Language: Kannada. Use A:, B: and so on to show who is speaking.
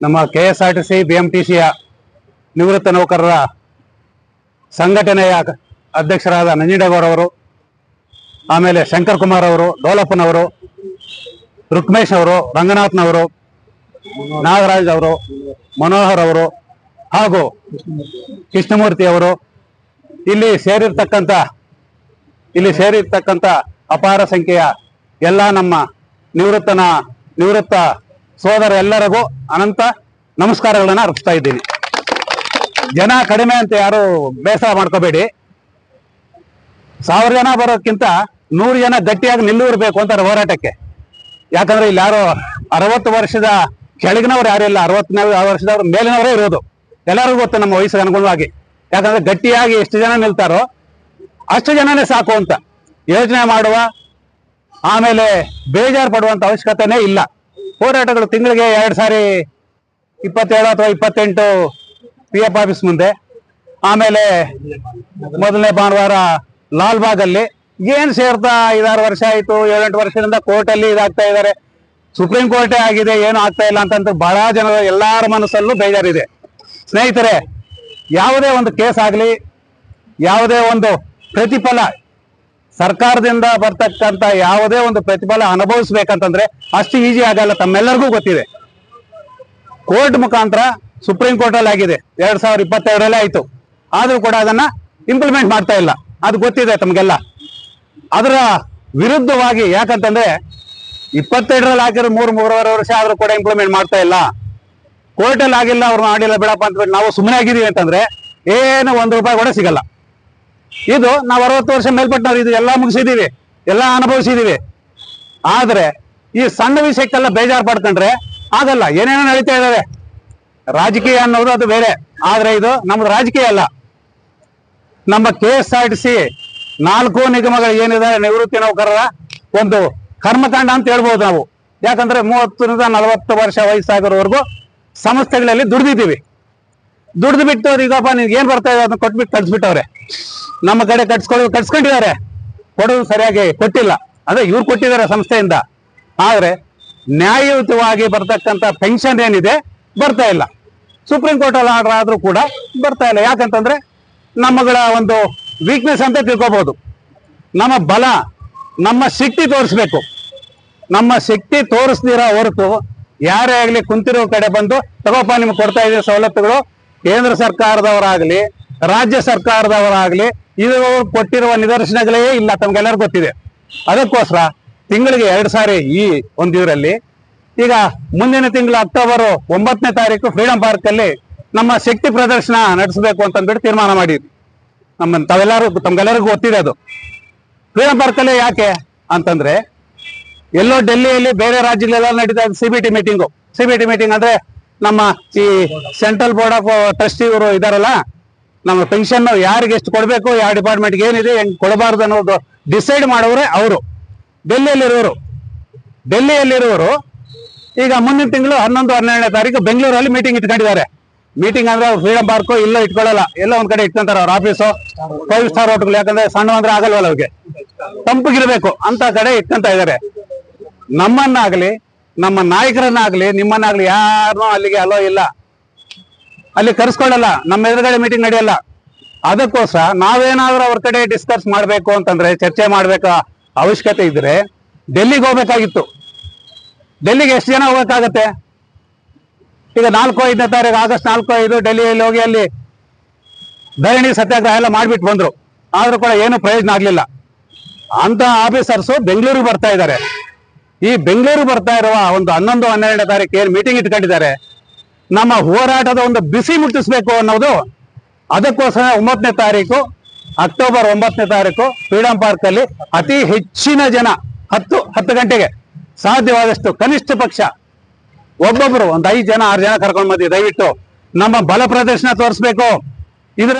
A: ನಮ್ಮ K S R T C B M T ಸಿಯ ನಿವೃತ್ತ ನೌಕರರ ಸಂಘಟನೆಯ ಅಧ್ಯಕ್ಷರಾದ ನಂಜುಂಡೇಗೌಡ ಆಮೇಲೆ ಶಂಕರ್ ಕುಮಾರ್ ಅವರು ಡೋಲಪ್ಪನವರು ರುಕ್ಮೇಶ್ ಅವರು ರಂಗನಾಥ್ನವರು ನಾಗರಾಜ್ ಅವರು, ಮನೋಹರ್ ಅವರು ಹಾಗೂ ಕೃಷ್ಣಮೂರ್ತಿ ಅವರು ಇಲ್ಲಿ ಸೇರಿರ್ತಕ್ಕಂಥ ಇಲ್ಲಿ ಸೇರಿರ್ತಕ್ಕಂಥ ಅಪಾರ ಸಂಖ್ಯೆಯ ಎಲ್ಲ ನಮ್ಮ ನಿವೃತ್ತನ, ನಿವೃತ್ತ ಸೋದರ ಎಲ್ಲರಿಗೂ ಅನಂತ ನಮಸ್ಕಾರಗಳನ್ನ ಅರ್ಪಿಸ್ತಾ ಇದ್ದೀನಿ. ಜನ ಕಡಿಮೆ ಅಂತ ಯಾರು ಬೇಸರ ಮಾಡ್ಕೋಬೇಡಿ. ಸಾವಿರ ಜನ ಬರೋಕ್ಕಿಂತ ನೂರು ಜನ ಗಟ್ಟಿಯಾಗಿ ನಿಲ್ಲುವರ್ಬೇಕು ಅಂತಾರೆ ಹೋರಾಟಕ್ಕೆ. ಯಾಕಂದ್ರೆ ಇಲ್ಲಿ ಯಾರು ಅರವತ್ತು ವರ್ಷದ ಕೆಳಗಿನವ್ರು ಯಾರು ಇಲ್ಲ ಅರವತ್ತನೇ ವರ್ಷದವ್ರು ಮೇಲಿನವರೇ ಇರೋದು. ಎಲ್ಲರಿಗೂ ಗೊತ್ತು ನಮ್ಮ ವಯಸ್ಸಿಗೆ ಅನುಗುಣವಾಗಿ. ಯಾಕಂದ್ರೆ ಗಟ್ಟಿಯಾಗಿ ಎಷ್ಟು ಜನ ನಿಲ್ತಾರೋ ಅಷ್ಟು ಜನನೇ ಸಾಕು ಅಂತ ಯೋಚನೆ ಮಾಡುವ, ಆಮೇಲೆ ಬೇಜಾರು ಪಡುವಂತ ಅವಶ್ಯಕತೆನೇ ಇಲ್ಲ. ಹೋರಾಟಗಳು ತಿಂಗಳಿಗೆ ಎರಡು ಸಾರಿ ಇಪ್ಪತ್ತೇಳು ಅಥವಾ ಇಪ್ಪತ್ತೆಂಟು ಪಿ ಎಫ್ ಆಫೀಸ್ ಮುಂದೆ. ಆಮೇಲೆ ಮೊದಲನೇ ಭಾನುವಾರ ಲಾಲ್ಬಾಗ್ ಅಲ್ಲಿ ಏನ್ ಸೇರ್ತಾ ಐದಾರು ವರ್ಷ ಆಯ್ತು, ಏಳೆಂಟು ವರ್ಷದಿಂದ ಕೋರ್ಟಲ್ಲಿ ಇದಾಗ್ತಾ ಇದ್ದಾರೆ ಸುಪ್ರೀಂ ಕೋರ್ಟೇ ಆಗಿದೆ, ಏನು ಆಗ್ತಾ ಇಲ್ಲ ಅಂತಂತ ಬಹಳ ಜನರ ಎಲ್ಲರ ಮನಸ್ಸಲ್ಲೂ ಬೇಜಾರಿದೆ. ಸ್ನೇಹಿತರೆ, ಯಾವುದೇ ಒಂದು ಕೇಸ್ ಆಗಲಿ, ಯಾವುದೇ ಒಂದು ಪ್ರತಿಫಲ ಸರ್ಕಾರದಿಂದ ಬರ್ತಕ್ಕಂತ ಯಾವುದೇ ಒಂದು ಪ್ರತಿಫಲ ಅನುಭವಿಸ್ಬೇಕಂತಂದ್ರೆ ಅಷ್ಟು ಈಜಿ ಆಗಲ್ಲ, ತಮ್ಮೆಲ್ಲರಿಗೂ ಗೊತ್ತಿದೆ. ಕೋರ್ಟ್ ಮುಖಾಂತರ ಸುಪ್ರೀಂ ಕೋರ್ಟ್ ಅಲ್ಲಿ ಆಗಿದೆ. ಎರಡ್ ಸಾವಿರದ ಇಪ್ಪತ್ತೆರಡರಲ್ಲೇ ಆಯ್ತು. ಆದ್ರೂ ಕೂಡ ಅದನ್ನ ಇಂಪ್ಲಿಮೆಂಟ್ ಮಾಡ್ತಾ ಇಲ್ಲ. ಅದು ಗೊತ್ತಿದೆ ತಮಗೆಲ್ಲ. ಅದರ ವಿರುದ್ಧವಾಗಿ ಯಾಕಂತಂದ್ರೆ ಇಪ್ಪತ್ತೆರಡರಲ್ಲಿ ಆಗಿರೋ ಮೂರು ಮೂರುವರೆ ವರ್ಷ ಆದ್ರೂ ಕೂಡ ಇಂಪ್ಲಿಮೆಂಟ್ ಮಾಡ್ತಾ ಇಲ್ಲ. ಕೋರ್ಟ್ ಅಲ್ಲಿ ಆಗಿಲ್ಲ ಅವ್ರು ಮಾಡಿಲ್ಲ ಬಿಡಪ್ಪ ಅಂತ ನಾವು ಸುಮ್ಮನೆ ಆಗಿದೀವಿ ಅಂತಂದ್ರೆ ಏನು ಒಂದು ರೂಪಾಯಿ ಕೂಡ ಸಿಗಲ್ಲ. ಇದು ನಾವು ಅರವತ್ತು ವರ್ಷ ಮೇಲ್ಪಟ್ಟವ್ರು, ಇದು ಎಲ್ಲ ಮುಗಿಸಿದೀವಿ, ಎಲ್ಲ ಅನುಭವಿಸಿದೀವಿ. ಆದ್ರೆ ಈ ಸಣ್ಣ ವಿಷಯಕ್ಕೆಲ್ಲ ಬೇಜಾರು ಪಡ್ಕೊಂಡ್ರೆ ಆಗಲ್ಲ ಏನೇನೋ ನಡೀತಾ ಇದಾವೆ. ರಾಜಕೀಯ ಅನ್ನೋದು ಅದು ಬೇರೆ, ಆದ್ರೆ ಇದು ನಮ್ದು ರಾಜಕೀಯ ಅಲ್ಲ. ನಮ್ಮ K S R T C ನಾಲ್ಕು ನಿಗಮಗಳು ಏನಿದೆ ನಿವೃತ್ತಿ ನೌಕರರ ಒಂದು ಕರ್ಮಕಾಂಡ ಅಂತ ಹೇಳ್ಬೋದು ನಾವು. ಯಾಕಂದ್ರೆ ಮೂವತ್ತರಿಂದ ನಲವತ್ತು ವರ್ಷ ವಯಸ್ಸಾಗಿರೋವರೆಗೂ ಸಂಸ್ಥೆಗಳಲ್ಲಿ ದುಡ್ದಿದ್ದೀವಿ. ದುಡ್ದು ಬಿಟ್ಟು ಈಗಪ್ಪ ನಿನ್ಗೆ ಏನ್ ಬರ್ತಾ ಇದೆ, ಅದನ್ನ ಕೊಟ್ಬಿಟ್ಟು ಕಳ್ಸ್ಬಿಟ್ಟವ್ರೆ. ನಮ್ಮ ಕಡೆ ಕಟ್ಸ್ಕೊಳ್ಳೋ ಕಟ್ಸ್ಕೊಂಡಿದ್ದಾರೆ ಕೊಡೋದು ಸರಿಯಾಗಿ ಕೊಟ್ಟಿಲ್ಲ. ಅಂದ್ರೆ ಇವ್ರು ಕೊಟ್ಟಿದ್ದಾರೆ ಸಂಸ್ಥೆಯಿಂದ. ಆದರೆ ನ್ಯಾಯಯುತವಾಗಿ ಬರ್ತಕ್ಕಂಥ ಪೆನ್ಷನ್ ಏನಿದೆ, ಬರ್ತಾ ಇಲ್ಲ. ಸುಪ್ರೀಂ ಕೋರ್ಟ್ ಅಲ್ಲಿ ಆರ್ಡರ್ ಆದ್ರೂ ಕೂಡ ಬರ್ತಾ ಇಲ್ಲ. ಯಾಕಂತಂದ್ರೆ ನಮ್ಮಗಳ ಒಂದು ವೀಕ್ನೆಸ್ ಅಂತ ತಿಳ್ಕೊಬಹುದು ನಮ್ಮ ಬಲ, ನಮ್ಮ ಶಕ್ತಿ ತೋರಿಸ್ಬೇಕು. ನಮ್ಮ ಶಕ್ತಿ ತೋರಿಸ್ದಿರೋ ಹೊರತು ಯಾರೇ ಆಗಲಿ ಕುಂತಿರೋ ಕಡೆ ಬಂದು ತಗೋಪ ನಿಮ್ಗೆ ಕೊಡ್ತಾ ಇದೆ ಸವಲತ್ತುಗಳು. ಕೇಂದ್ರ ಸರ್ಕಾರದವರಾಗ್ಲಿ ರಾಜ್ಯ ಸರ್ಕಾರದವರಾಗ್ಲಿ ಇದು ಕೊಟ್ಟಿರುವ ನಿದರ್ಶನಗಳೇ ಇಲ್ಲ ತಮ್ಗೆಲ್ಲರೂ ಗೊತ್ತಿದೆ. ಅದಕ್ಕೋಸ್ಕರ ತಿಂಗಳಿಗೆ ಎರಡು ಸಾರಿ ಈ ಒಂದು ಈಗ ಮುಂದಿನ ತಿಂಗಳು ಅಕ್ಟೋಬರ್ ಒಂಬತ್ತನೇ ತಾರೀಕು ಫ್ರೀಡಂ ಪಾರ್ಕ್ ಅಲ್ಲಿ ನಮ್ಮ ಶಕ್ತಿ ಪ್ರದರ್ಶನ ನಡೆಸಬೇಕು ಅಂತಂದ್ಬಿಟ್ಟು ತೀರ್ಮಾನ ಮಾಡಿದ್ವಿ. ನಮ್ಮ ತಾವೆಲ್ಲರೂ, ತಮ್ಗೆಲ್ಲರಿಗೂ ಗೊತ್ತಿದೆ ಅದು. ಫ್ರೀಡಂ ಪಾರ್ಕ್ ಅಲ್ಲೇ ಯಾಕೆ ಅಂತಂದ್ರೆ, ಎಲ್ಲೋ ಡೆಲ್ಲಿಯಲ್ಲಿ ಬೇರೆ ರಾಜ್ಯಗಳೆಲ್ಲ ನಡೀತಾ ಇದೆ C B T meeting. C B T meeting ಅಂದ್ರೆ ನಮ್ಮ ಈ ಸೆಂಟ್ರಲ್ ಬೋರ್ಡ್ ಆಫ್ ಟ್ರಸ್ಟಿ ಇವರು ಇದಾರಲ್ಲ ನಮ್ಮ ಪೆನ್ಷನ್ ಯಾರಿಗೆ ಎಷ್ಟು ಕೊಡಬೇಕು, ಯಾವ ಡಿಪಾರ್ಟ್ಮೆಂಟ್ಗೆ ಏನಿದೆ, ಹೆಂಗ್ ಕೊಡಬಾರ್ದು ಅನ್ನೋದು ಡಿಸೈಡ್ ಮಾಡೋರೆ ಅವರು. ಡೆಲ್ಲಿಯಲ್ಲಿರೋರು ಡೆಲ್ಲಿಯಲ್ಲಿರೋರು ಈಗ ಮುಂದಿನ ತಿಂಗಳು ಹನ್ನೊಂದು, ಹನ್ನೆರಡನೇ ತಾರೀಕು ಬೆಂಗಳೂರಲ್ಲಿ ಮೀಟಿಂಗ್ ಇಟ್ಕೊಂಡಿದ್ದಾರೆ. ಮೀಟಿಂಗ್ ಅಂದ್ರೆ ಫ್ರೀಡಂ ಪಾರ್ಕು ಇಲ್ಲ ಇಟ್ಕೊಳ್ಳಲ್ಲ, ಎಲ್ಲ ಒಂದ್ ಕಡೆ ಇಟ್ಕೊಂತಾರೆ ಅವ್ರ ಆಫೀಸು ಫೈವ್ ಸ್ಟಾರ್ ಹೋಟೆಲ್ ಯಾಕಂದ್ರೆ ಸಣ್ಣ ಅಂದ್ರೆ ಆಗಲ್ವಲ್ಲ ಅವ್ರಿಗೆ. ತಂಪಗಿರ್ಬೇಕು ಅಂತ ಕಡೆ ಇಟ್ಕೊಂತ ಇದ್ದಾರೆ. ನಮ್ಮನ್ನಾಗ್ಲಿ, ನಮ್ಮ ನಾಯಕರನ್ನಾಗ್ಲಿ, ನಿಮ್ಮನ್ನಾಗ್ಲಿ ಯಾರನ್ನೂ ಅಲ್ಲಿಗೆ ಅಲೋ ಇಲ್ಲ. ಅಲ್ಲಿ ಕರ್ಸ್ಕೊಳ್ಳಲ್ಲ ನಮ್ಮ ಎದುರುಗಡೆ ಮೀಟಿಂಗ್ ನಡೆಯಲ್ಲ. ಅದಕ್ಕೋಸ್ಕರ ನಾವೇನಾದ್ರೂ ಅವ್ರ ಕಡೆ ಡಿಸ್ಕಸ್ ಮಾಡಬೇಕು ಅಂತಂದ್ರೆ, ಚರ್ಚೆ ಮಾಡಬೇಕ ಅವಶ್ಯಕತೆ ಇದ್ರೆ ಡೆಲ್ಲಿಗೆ ಹೋಗ್ಬೇಕಾಗಿತ್ತು. ಡೆಲ್ಲಿಗೆ ಎಷ್ಟು ಜನ ಹೋಗ್ಬೇಕಾಗತ್ತೆ? ಈಗ ನಾಲ್ಕು ಐದನೇ ತಾರೀಕು, ಆಗಸ್ಟ್ ನಾಲ್ಕು ಐದು, ಡೆಲ್ಲಿಯಲ್ಲಿ ಹೋಗಿ ಅಲ್ಲಿ ಧರಣಿ ಸತ್ಯಾಗ್ರಹ ಎಲ್ಲ ಮಾಡಿಬಿಟ್ಟು ಬಂದ್ರು. ಆದ್ರೂ ಕೂಡ ಏನು ಪ್ರಯೋಜನ ಆಗಲಿಲ್ಲ. ಅಂತ ಆಫೀಸರ್ಸು ಬೆಂಗಳೂರಿಗೆ ಬರ್ತಾ ಇದ್ದಾರೆ. ಈ ಬೆಂಗಳೂರು ಬರ್ತಾ ಇರುವ ಒಂದು ಹನ್ನೊಂದು, ಹನ್ನೆರಡನೇ ತಾರೀಕು ಏನ್ ಮೀಟಿಂಗ್ ಇಟ್ಕೊಂಡಿದ್ದಾರೆ ನಮ್ಮ ಹೋರಾಟದ ಒಂದು ಬಿಸಿ ಮುಟ್ಟಿಸ್ಬೇಕು ಅನ್ನೋದು ಅದಕ್ಕೋಸ್ಕರ ಒಂಬತ್ತನೇ ತಾರೀಕು, ಅಕ್ಟೋಬರ್ ಒಂಬತ್ತನೇ ತಾರೀಕು ಫ್ರೀಡಂ ಪಾರ್ಕ್ ಅಲ್ಲಿ ಅತಿ ಹೆಚ್ಚಿನ ಜನ ಹತ್ತು ಹತ್ತು ಗಂಟೆಗೆ ಸಾಧ್ಯವಾದಷ್ಟು ಕನಿಷ್ಠ ಪಕ್ಷ ಒಬ್ಬೊಬ್ರು, ಒಂದ್ ಐದು ಜನ, ಆರು ಜನ ಕರ್ಕೊಂಡ್ ಬಂದಿ ದಯವಿಟ್ಟು ನಮ್ಮ ಬಲ ಪ್ರದರ್ಶನ ತೋರಿಸ್ಬೇಕು. ಇದ್ರ